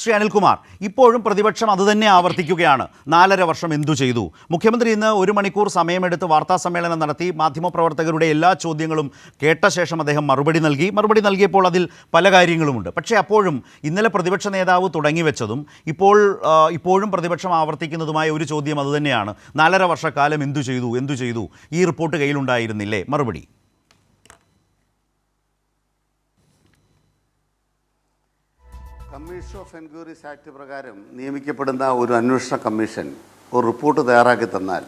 ശ്രീ അനിൽകുമാർ ഇപ്പോഴും പ്രതിപക്ഷം അതുതന്നെ ആവർത്തിക്കുകയാണ്. നാലര വർഷം എന്തു ചെയ്തു? മുഖ്യമന്ത്രി ഇന്ന് ഒരു മണിക്കൂർ സമയമെടുത്ത് വാർത്താ സമ്മേളനം നടത്തി മാധ്യമപ്രവർത്തകരുടെ എല്ലാ ചോദ്യങ്ങളും കേട്ട ശേഷം അദ്ദേഹം മറുപടി നൽകി. മറുപടി നൽകിയപ്പോൾ അതിൽ പല കാര്യങ്ങളുമുണ്ട്. പക്ഷേ അപ്പോഴും ഇന്നലെ പ്രതിപക്ഷ നേതാവ് തുടങ്ങി വെച്ചതും ഇപ്പോൾ ഇപ്പോഴും പ്രതിപക്ഷം ആവർത്തിക്കുന്നതുമായ ഒരു ചോദ്യം അതുതന്നെയാണ് നാലര വർഷക്കാലം എന്തു ചെയ്തു? എന്തു ചെയ്തു? ഈ റിപ്പോർട്ട് കയ്യിലുണ്ടായിരുന്നില്ലേ? മറുപടി. കമ്മീഷൻ ഓഫ് എൻക്വയറീസ് ആക്ട് പ്രകാരം നിയമിക്കപ്പെടുന്ന ഒരു അന്വേഷണ കമ്മീഷൻ ഒരു റിപ്പോർട്ട് തയ്യാറാക്കി തന്നാൽ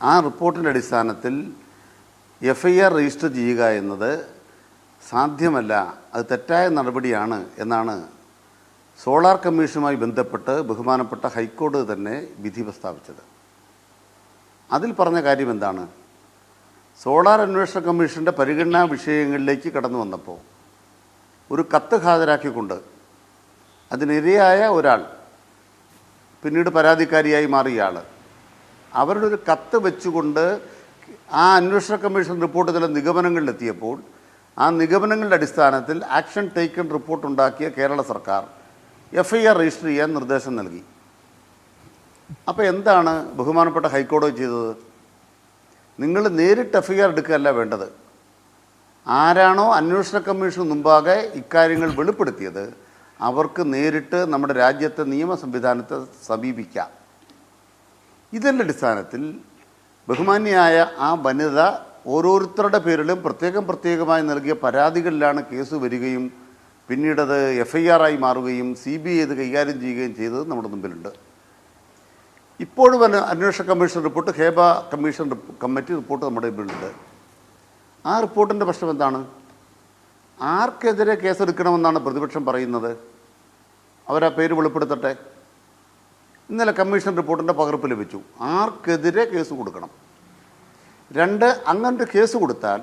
ആ റിപ്പോർട്ടിന്റെ അടിസ്ഥാനത്തിൽ എഫ് ഐ ആർ രജിസ്റ്റർ ചെയ്യുക എന്നത് സാധ്യമല്ല അത് തെറ്റായ നടപടിയാണ് എന്നാണ് സോളാർ കമ്മീഷനുമായി ബന്ധപ്പെട്ട് ബഹുമാനപ്പെട്ട ഹൈക്കോടതി തന്നെ വിധി പ്രസ്താവിച്ചത്. അതിൽ പറഞ്ഞ കാര്യം എന്താണ്? സോളാർ അന്വേഷണ കമ്മീഷന്റെ പരിഗണനാ വിഷയങ്ങളിലേക്ക് കടന്നു വന്നപ്പോൾ ഒരു കത്ത് ഹാജരാക്കിക്കൊണ്ട് അതിനിരയായ ഒരാൾ പിന്നീട് പരാതിക്കാരിയായി മാറിയ ആൾ അവരുടെ ഒരു കത്ത് വെച്ചുകൊണ്ട് ആ അന്വേഷണ കമ്മീഷൻ റിപ്പോർട്ട് ചില നിഗമനങ്ങളിലെത്തിയപ്പോൾ ആ നിഗമനങ്ങളുടെ അടിസ്ഥാനത്തിൽ ആക്ഷൻ ടേക്കൺ റിപ്പോർട്ട് ഉണ്ടാക്കിയ കേരള സർക്കാർ എഫ് ഐ ആർ രജിസ്റ്റർ ചെയ്യാൻ നിർദ്ദേശം നൽകി. അപ്പോൾ എന്താണ് ബഹുമാനപ്പെട്ട ഹൈക്കോടതി ചെയ്തത്? നിങ്ങൾ നേരിട്ട് എഫ് ഐ ആർ എടുക്കുകയല്ല വേണ്ടത്. ആരാണോ അന്വേഷണ കമ്മീഷൻ മുമ്പാകെ ഇക്കാര്യങ്ങൾ വെളിപ്പെടുത്തിയത് അവർക്ക് നേരിട്ട് നമ്മുടെ രാജ്യത്തെ നിയമ സംവിധാനത്തെ സമീപിക്കാം. ഇതിന്റെ അടിസ്ഥാനത്തിൽ ബഹുമാന്യായ ആ വനിത ഓരോരുത്തരുടെ പേരിലും പ്രത്യേകം പ്രത്യേകമായി നൽകിയ പരാതികളിലാണ് കേസ് വരികയും പിന്നീടത് എഫ് ഐ ആർ ആയി മാറുകയും സി ബി ഐ ഇത് കൈകാര്യം ചെയ്യുകയും ചെയ്തത് നമ്മുടെ മുമ്പിലുണ്ട്. ഇപ്പോഴും അന്വേഷണ commission report Hema commission committee report നമ്മുടെ മുമ്പിലുണ്ട്. ആ റിപ്പോർട്ടിന്റെ പ്രശ്നം എന്താണ്? ആർക്കെതിരെ കേസെടുക്കണമെന്നാണ് പ്രതിപക്ഷം പറയുന്നത്? അവരാ പേര് വെളിപ്പെടുത്തട്ടെ? ഇന്നലെ കമ്മീഷൻ റിപ്പോർട്ടിന്റെ പകർപ്പ് ലഭിച്ചു. ആർക്കെതിരെ കേസ് കൊടുക്കണം? രണ്ട് അങ്ങനൊരു കേസ് കൊടുത്താൽ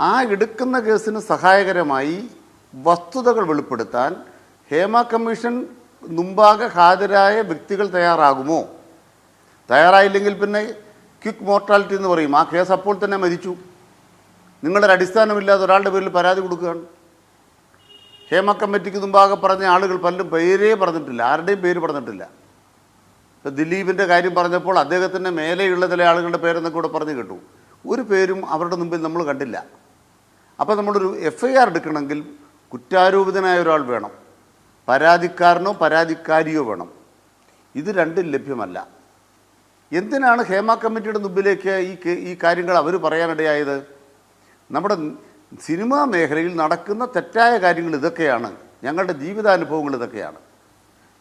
ആ എടുക്കുന്ന കേസിന് സഹായകരമായി വസ്തുതകൾ വെളിപ്പെടുത്താൻ ഹേമ കമ്മീഷൻ മുമ്പാകെ ഹാജരായ വ്യക്തികൾ തയ്യാറാകുമോ? തയ്യാറായില്ലെങ്കിൽ പിന്നെ ക്വിക്ക് മോർട്ടാലിറ്റി എന്ന് പറയും. ആ കേസ് അപ്പോൾ തന്നെ മരിച്ചു. നിങ്ങളുടെ അടിസ്ഥാനമില്ലാതെ ഒരാളുടെ പേരിൽ പരാതി കൊടുക്കുകയാണ്. ഹേമ കമ്മിറ്റിക്ക് മുമ്പാകെ പറഞ്ഞ ആളുകൾ പലരും പേരേ പറഞ്ഞിട്ടില്ല ആരുടെയും പേര് പറഞ്ഞിട്ടില്ല. ഇപ്പോൾ ദിലീപിന്റെ കാര്യം പറഞ്ഞപ്പോൾ അദ്ദേഹത്തിന്റെ മേലെയുള്ള ചില ആളുകളുടെ പേരെന്നൊക്കെ കൂടെ പറഞ്ഞു കേട്ടു. ഒരു പേരും അവരുടെ മുമ്പിൽ നമ്മൾ കണ്ടില്ല. അപ്പോൾ നമ്മളൊരു എഫ് ഐ ആർ എടുക്കണമെങ്കിൽ കുറ്റാരോപിതനായ ഒരാൾ വേണം. പരാതിക്കാരനോ പരാതിക്കാരിയോ വേണം. ഇത് രണ്ടും ലഭ്യമല്ല. എന്തിനാണ് ഹേമ കമ്മിറ്റിയുടെ മുമ്പിലേക്ക് ഈ ഈ കാര്യങ്ങൾ അവർ പറയാനിടയായത്? നമ്മുടെ സിനിമാ മേഖലയിൽ നടക്കുന്ന തെറ്റായ കാര്യങ്ങൾ ഇതൊക്കെയാണ്. ഞങ്ങളുടെ ജീവിതാനുഭവങ്ങൾ ഇതൊക്കെയാണ്.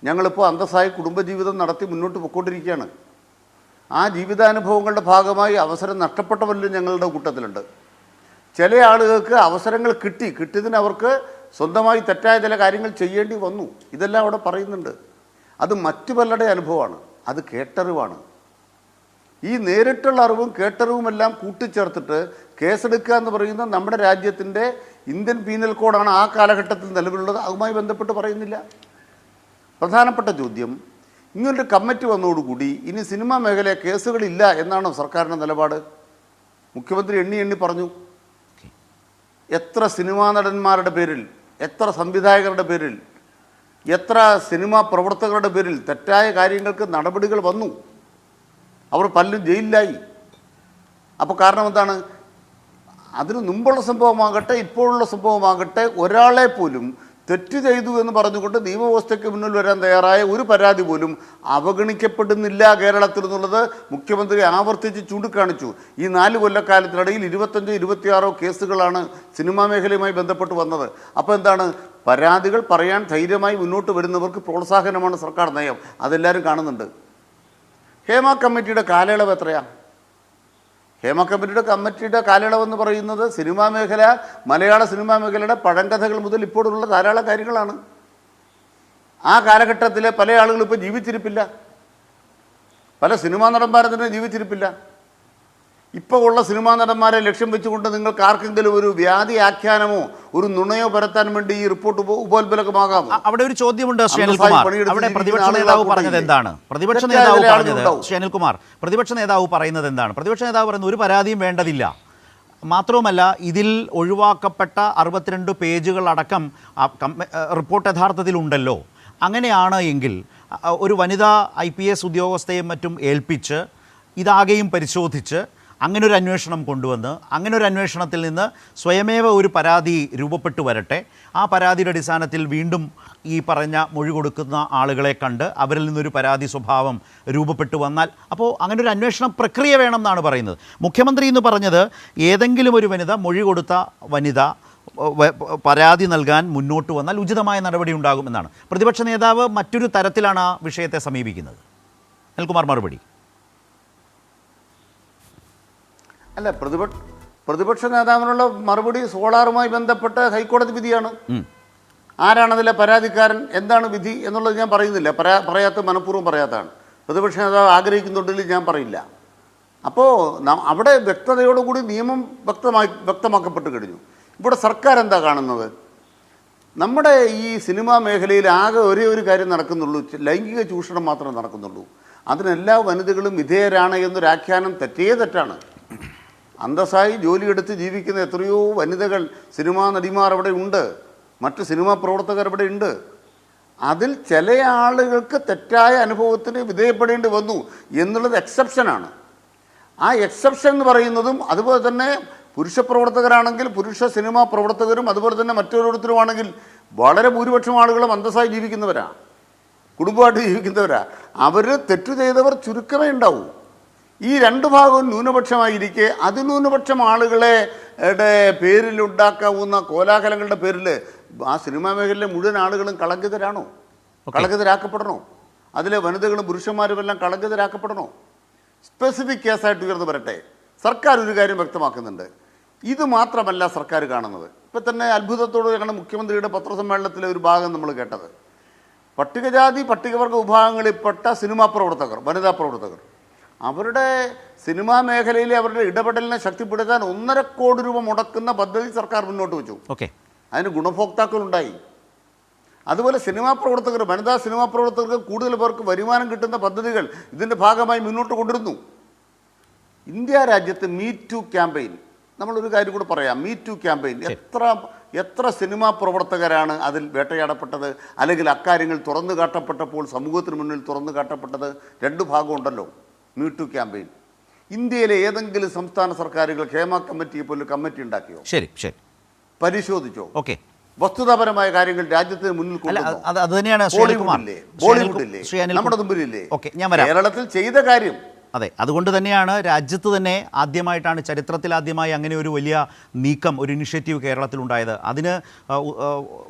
ഞങ്ങളിപ്പോൾ അന്തസ്സായി കുടുംബജീവിതം നടത്തി മുന്നോട്ട് പൊയ്ക്കൊണ്ടിരിക്കുകയാണ്. ആ ജീവിതാനുഭവങ്ങളുടെ ഭാഗമായി അവസരം നഷ്ടപ്പെട്ടവരിലും ഞങ്ങളുടെ കൂട്ടത്തിലുണ്ട്. ചില ആളുകൾക്ക് അവസരങ്ങൾ കിട്ടി. കിട്ടിയതിന് അവർക്ക് സ്വന്തമായി തെറ്റായ ചില കാര്യങ്ങൾ ചെയ്യേണ്ടി വന്നു. ഇതെല്ലാം അവിടെ പറയുന്നുണ്ട്. അത് മറ്റു പലരുടെ അനുഭവമാണ്. അത് കേട്ടറിവാണ്. ഈ നേരിട്ടുള്ള അറിവും കേട്ടറിവുമെല്ലാം കൂട്ടിച്ചേർത്തിട്ട് കേസെടുക്കുക എന്ന് പറയുന്നത് നമ്മുടെ രാജ്യത്തിന്റെ ഇന്ത്യൻ പീനൽ കോഡാണ് ആ കാലഘട്ടത്തിൽ നിലവിലുള്ളത്. അതുമായി ബന്ധപ്പെട്ട് പറയുന്നില്ല. പ്രധാനപ്പെട്ട ചോദ്യം ഇങ്ങനൊരു കമ്മിറ്റി വന്നതോടുകൂടി ഇനി സിനിമാ മേഖലയിൽ കേസുകളില്ല എന്നാണ് സർക്കാരിന്റെ നിലപാട്? മുഖ്യമന്ത്രി എണ്ണി എണ്ണി പറഞ്ഞു. എത്ര സിനിമാ നടന്മാരുടെ പേരിൽ എത്ര സംവിധായകരുടെ പേരിൽ എത്ര സിനിമാ പ്രവർത്തകരുടെ പേരിൽ തെറ്റായ കാര്യങ്ങൾക്ക് നടപടികൾ വന്നു. അവർ പലരും ജയിലിലായി. അപ്പോൾ കാരണം എന്താണ്? അതിന് മുമ്പുള്ള സംഭവമാകട്ടെ ഇപ്പോഴുള്ള സംഭവമാകട്ടെ ഒരാളെ പോലും തെറ്റ് ചെയ്തു എന്ന് പറഞ്ഞുകൊണ്ട് നിയമവ്യവസ്ഥയ്ക്ക് മുന്നിൽ വരാൻ തയ്യാറായ ഒരു പരാതി പോലും അവഗണിക്കപ്പെടുന്നില്ല കേരളത്തിൽ എന്നുള്ളത് മുഖ്യമന്ത്രി ആവർത്തിച്ച് ചൂണ്ടിക്കാണിച്ചു. ഈ നാല് കൊല്ലക്കാലത്തിനിടയിൽ ഇരുപത്തഞ്ചോ ഇരുപത്തിയാറോ കേസുകളാണ് സിനിമാ മേഖലയുമായി ബന്ധപ്പെട്ട് വന്നത്. അപ്പോൾ എന്താണ്? പരാതികൾ പറയാൻ ധൈര്യമായി മുന്നോട്ട് വരുന്നവർക്ക് പ്രോത്സാഹനമാണ് സർക്കാർ നയം. അതെല്ലാവരും കാണുന്നുണ്ട്. ഹേമ കമ്മിറ്റിയുടെ കാലയളവ് എത്രയാണ് ഹേമ കമ്മിറ്റിയുടെ കമ്മിറ്റിയുടെ കാലയളവെന്ന് പറയുന്നത് സിനിമാ മേഖല മലയാള സിനിമാ മേഖലയുടെ പഴങ്കഥകൾ മുതൽ ഇപ്പോഴുള്ള ധാരാളം കാര്യങ്ങളാണ്. ആ കാലഘട്ടത്തിലെ പല ആളുകളും ഇപ്പോൾ ജീവിച്ചിരിപ്പില്ല. പല സിനിമാ നടന്മാരും തന്നെ ജീവിച്ചിരിപ്പില്ല. ഇപ്പോൾ ഉള്ള സിനിമാ നടന്മാരെ ലക്ഷ്യം വെച്ചുകൊണ്ട് നിങ്ങൾക്ക് ആർക്കെങ്കിലും ഒരു വ്യാധി ആഖ്യാനമോ ഒരു നുണയോ പരത്താൻ വേണ്ടി ഈ റിപ്പോർട്ട് ഉപോത്ബലകമാകാം അവിടെ ഒരു ചോദ്യമുണ്ട് അവിടെ പ്രതിപക്ഷ നേതാവ് പറഞ്ഞത് എന്താണ്? പ്രതിപക്ഷ നേതാവ് പറഞ്ഞത്. അനിൽകുമാർ പ്രതിപക്ഷ നേതാവ് പറയുന്നത് എന്താണ്? പ്രതിപക്ഷ നേതാവ് പറയുന്നത് ഒരു പരാതിയും വേണ്ടതില്ല. മാത്രവുമല്ല ഇതിൽ ഒഴിവാക്കപ്പെട്ട അറുപത്തിരണ്ട് ഏ, റിപ്പോർട്ട് യഥാർത്ഥത്തിൽ ഉണ്ടല്ലോ. അങ്ങനെയാണ് എങ്കിൽ ഒരു വനിതാ ഐ പി എസ് ഉദ്യോഗസ്ഥയും മറ്റും ഏൽപ്പിച്ച് ഇതാകെയും പരിശോധിച്ച് അങ്ങനെ ഒരു അന്വേഷണം കൊണ്ടുവന്ന് അങ്ങനെ ഒരു അന്വേഷണത്തിൽ നിന്ന് സ്വയമേവ ഒരു പരാതി രൂപപ്പെട്ടു വരട്ടെ. ആ പരാതിയുടെ അടിസ്ഥാനത്തിൽ വീണ്ടും ഈ പറഞ്ഞ മൊഴി കൊടുക്കുന്ന ആളുകളെ കണ്ട് അവരിൽ നിന്നൊരു പരാതി സ്വഭാവം രൂപപ്പെട്ടു വന്നാൽ അപ്പോൾ അങ്ങനെ ഒരു അന്വേഷണ പ്രക്രിയ വേണം എന്നാണ് പറയുന്നത്. മുഖ്യമന്ത്രി എന്ന് പറഞ്ഞത് ഏതെങ്കിലും ഒരു വനിത മൊഴി കൊടുത്ത വനിത പരാതി നൽകാൻ മുന്നോട്ട് വന്നാൽ ഉചിതമായ നടപടി ഉണ്ടാകുമെന്നാണ്. പ്രതിപക്ഷ നേതാവ് മറ്റൊരു തരത്തിലാണ് ആ വിഷയത്തെ സമീപിക്കുന്നത്. അനിൽകുമാർ മറുപടി. അല്ല പ്രതിപക്ഷ പ്രതിപക്ഷ നേതാവിനുള്ള മറുപടി സോളാറുമായി ബന്ധപ്പെട്ട ഹൈക്കോടതി വിധിയാണ്. ആരാണതിലെ പരാതിക്കാരൻ എന്താണ് വിധി എന്നുള്ളത് ഞാൻ പറയുന്നില്ല. പരാ പറയാത്ത മനഃപൂർവം പറയാത്തതാണ്. പ്രതിപക്ഷ നേതാവ് ആഗ്രഹിക്കുന്നുണ്ടെങ്കിൽ ഞാൻ പറയില്ല. അപ്പോൾ അവിടെ വ്യക്തതയോടുകൂടി നിയമം വ്യക്തമായി വ്യക്തമാക്കപ്പെട്ട് കഴിഞ്ഞു. ഇവിടെ സർക്കാർ എന്താ കാണുന്നത്? നമ്മുടെ ഈ സിനിമാ മേഖലയിൽ ആകെ ഒരേ ഒരു കാര്യം നടക്കുന്നുള്ളൂ. ലൈംഗിക ചൂഷണം മാത്രമേ നടക്കുന്നുള്ളൂ. അതിനെല്ലാ വനിതകളും വിധേയരാണ് എന്നൊരാഖ്യാനം തെറ്റേ തെറ്റാണ്. അന്തസ്സായി ജോലിയെടുത്ത് ജീവിക്കുന്ന എത്രയോ വനിതകൾ സിനിമാ നടിമാർ അവിടെ ഉണ്ട്. മറ്റ് സിനിമാ പ്രവർത്തകർ അവിടെ ഉണ്ട്. അതിൽ ചില ആളുകൾക്ക് തെറ്റായ അനുഭവത്തിന് വിധേയപ്പെടേണ്ടി വന്നു എന്നുള്ളത് എക്സെപ്ഷനാണ് ആ എക്സെപ്ഷൻ എന്ന് പറയുന്നതും അതുപോലെ തന്നെ പുരുഷ പ്രവർത്തകരാണെങ്കിൽ പുരുഷ സിനിമാ പ്രവർത്തകരും അതുപോലെ തന്നെ മറ്റോരോരുത്തരുമാണെങ്കിൽ വളരെ ഭൂരിപക്ഷം ആളുകളും അന്തസ്സായി ജീവിക്കുന്നവരാണ് കുടുംബമായിട്ട് ജീവിക്കുന്നവരാണ് അവർ തെറ്റു ചെയ്തവർ ചുരുക്കമേ ഉണ്ടാവൂ. ഈ രണ്ട് ഭാഗവും ന്യൂനപക്ഷമായിരിക്കെ. അതിന്യൂനപക്ഷം ആളുകളെ പേരിൽ ഉണ്ടാക്കാവുന്ന കോലാഹലങ്ങളുടെ പേരിൽ ആ സിനിമാ മേഖലയിലെ മുഴുവൻ ആളുകളും കളങ്കിതരാണോ? കളങ്കിതരാക്കപ്പെടണോ? അതിലെ വനിതകളും പുരുഷന്മാരും എല്ലാം കളങ്കിതരാക്കപ്പെടണോ? സ്പെസിഫിക് കേസായിട്ട് ഉയർന്നു വരട്ടെ. സർക്കാർ ഒരു കാര്യം വ്യക്തമാക്കുന്നുണ്ട്. ഇത് മാത്രമല്ല സർക്കാർ കാണുന്നത്. ഇപ്പം തന്നെ അത്ഭുതത്തോടെയാണ് മുഖ്യമന്ത്രിയുടെ പത്രസമ്മേളനത്തിലെ ഒരു ഭാഗം നമ്മൾ കേട്ടത്. പട്ടികജാതി പട്ടികവർഗ വിഭാഗങ്ങളിൽപ്പെട്ട സിനിമാ പ്രവർത്തകർ വനിതാ പ്രവർത്തകർ. അവരുടെ സിനിമാ മേഖലയിലെ അവരുടെ ഇടപെടലിനെ ശക്തിപ്പെടുത്താൻ ഒന്നര കോടി രൂപ മുടക്കുന്ന പദ്ധതി സർക്കാർ മുന്നോട്ട് വെച്ചു. ഓക്കെ. അതിന് ഗുണഭോക്താക്കളുണ്ടായി. അതുപോലെ സിനിമാ പ്രവർത്തകർ വനിതാ സിനിമാ പ്രവർത്തകർക്ക് കൂടുതൽ പേർക്ക് വരുമാനം കിട്ടുന്ന പദ്ധതികൾ ഇതിന്റെ ഭാഗമായി മുന്നോട്ട് കൊണ്ടിരുന്നു. ഇന്ത്യ രാജ്യത്ത് മീ ടു ക്യാമ്പയിൻ നമ്മളൊരു കാര്യം കൂടെ പറയാം. മീ ടു ക്യാമ്പയിൻ എത്ര എത്ര സിനിമാ പ്രവർത്തകരാണ് അതിൽ വേട്ടയാടപ്പെട്ടത്? അല്ലെങ്കിൽ അക്കാര്യങ്ങൾ തുറന്നു കാട്ടപ്പെട്ടപ്പോൾ സമൂഹത്തിന് മുന്നിൽ തുറന്നു കാട്ടപ്പെട്ടത്? രണ്ട് ഭാഗമുണ്ടല്ലോ മീ ടു ക്യാമ്പയിൻ. ഇന്ത്യയിലെ ഏതെങ്കിലും സംസ്ഥാന സർക്കാരുകൾ ക്ഷേമ കമ്മിറ്റിയെ പോലെ കമ്മിറ്റി ഉണ്ടാക്കിയോ? ശരി ശരി. പരിശോധിച്ചോ? ഓക്കെ. വസ്തുതാപരമായ കാര്യങ്ങൾ രാജ്യത്തിന് മുന്നിൽ കൊണ്ടുവന്നു? ബോളിവുഡില്ലേ ബോളിവുഡില്ലേ നമ്മുടെ മുമ്പിലില്ലേ? കേരളത്തിൽ ചെയ്ത കാര്യം അതെ അതുകൊണ്ട് തന്നെയാണ് രാജ്യത്ത് തന്നെ ആദ്യമായിട്ടാണ് ചരിത്രത്തിൽ ആദ്യമായി അങ്ങനെ ഒരു വലിയ നീക്കം ഒരു ഇനിഷ്യേറ്റീവ് കേരളത്തിലുണ്ടായത്. അതിന്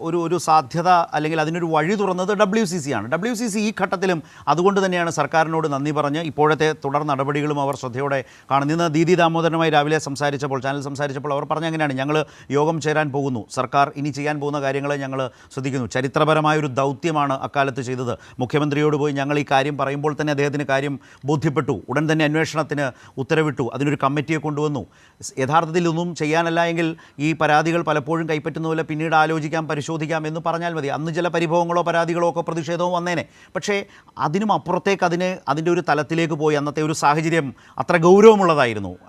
ഒരു ഒരു സാധ്യത അല്ലെങ്കിൽ അതിനൊരു വഴി തുറന്നത് ഡബ്ല്യു സി സി ആണ്. ഡബ്ല്യു സി സി ഈ ഘട്ടത്തിലും അതുകൊണ്ട് തന്നെയാണ് സർക്കാരിനോട് നന്ദി പറഞ്ഞ് ഇപ്പോഴത്തെ തുടർ നടപടികളും അവർ ശ്രദ്ധയോടെ കാണുന്നു. ഇന്ന് ദീദി ദാമോദരനുമായി രാവിലെ സംസാരിച്ചപ്പോൾ ചാനൽ സംസാരിച്ചപ്പോൾ അവർ പറഞ്ഞ അങ്ങനെയാണ് ഞങ്ങൾ യോഗം ചേരാൻ പോകുന്നു. സർക്കാർ ഇനി ചെയ്യാൻ പോകുന്ന കാര്യങ്ങളെ ഞങ്ങൾ ശ്രദ്ധിക്കുന്നു. ചരിത്രപരമായ ഒരു ദൗത്യമാണ് അക്കാലത്ത് ചെയ്തത്. മുഖ്യമന്ത്രിയോട് പോയി ഞങ്ങൾ ഈ കാര്യം പറയുമ്പോൾ തന്നെ അദ്ദേഹത്തിന് കാര്യം ബോധ്യപ്പെട്ടു. ഉടൻ തന്നെ അന്വേഷണത്തിന് ഉത്തരവിട്ടു. അതിനൊരു കമ്മിറ്റിയെ കൊണ്ടുവന്നു. യഥാർത്ഥത്തിൽ ഒന്നും ചെയ്യാനല്ല എങ്കിൽ ഈ പരാതികൾ പലപ്പോഴും കൈപ്പറ്റുന്ന പോലെ പിന്നീട് ആലോചിക്കാം പരിശോധിക്കാം എന്ന് പറഞ്ഞാൽ മതി. അന്ന് ചില പരിഭവങ്ങളോ പരാതികളോ ഒക്കെ പ്രതിഷേധവും വന്നേനെ. പക്ഷേ അതിനും അപ്പുറത്തേക്ക് അതിന് അതിന്റെ ഒരു തലത്തിലേക്ക് പോയി. അന്നത്തെ ഒരു സാഹചര്യം അത്ര ഗൗരവമുള്ളതായിരുന്നു.